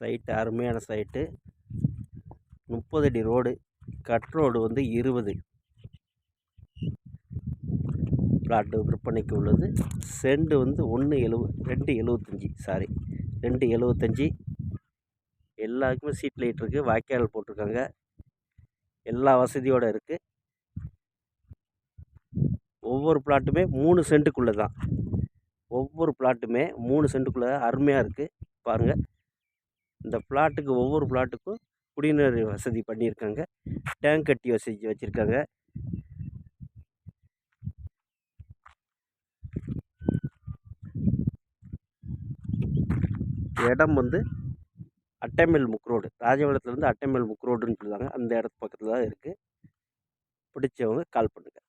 Site அருமையான site. முப்பது அடி ரோடு கட் ரோடு வந்து இருபது. பிளாட்டு விற்பனைக்கு உள்ளது. செண்டு வந்து ஒன்று எழுவ ரெண்டு எழுவத்தஞ்சி சாரி ரெண்டு எழுவத்தஞ்சி. எல்லாருக்குமே சீட் லைட் இருக்குது வாய்க்கால் போட்டிருக்காங்க. எல்லா வசதியோடு இருக்குது ஒவ்வொரு பிளாட்டுமே மூணு சென்ட்டுக்குள்ளே தான் ஒவ்வொரு பிளாட்டுமே மூணு சென்ட்டுக்குள்ளே அருமையாக இருக்குது பாருங்கள் இந்த பிளாட்டுக்கு ஒவ்வொரு பிளாட்டுக்கும் குடிநீர் வசதி பண்ணியிருக்காங்க. டேங்க் கட்டி வசதி வச்சுருக்காங்க. இடம் வந்து அட்டைமேல் முக் ரோடு. ராஜபாளையத்துலேருந்து அட்டைமேல் முக் ரோடுன்னு சொல்லுவாங்க. அந்த இடத்து பக்கத்தில் தான் இருக்குது பிடிச்சவங்க கால் பண்ணுங்கள்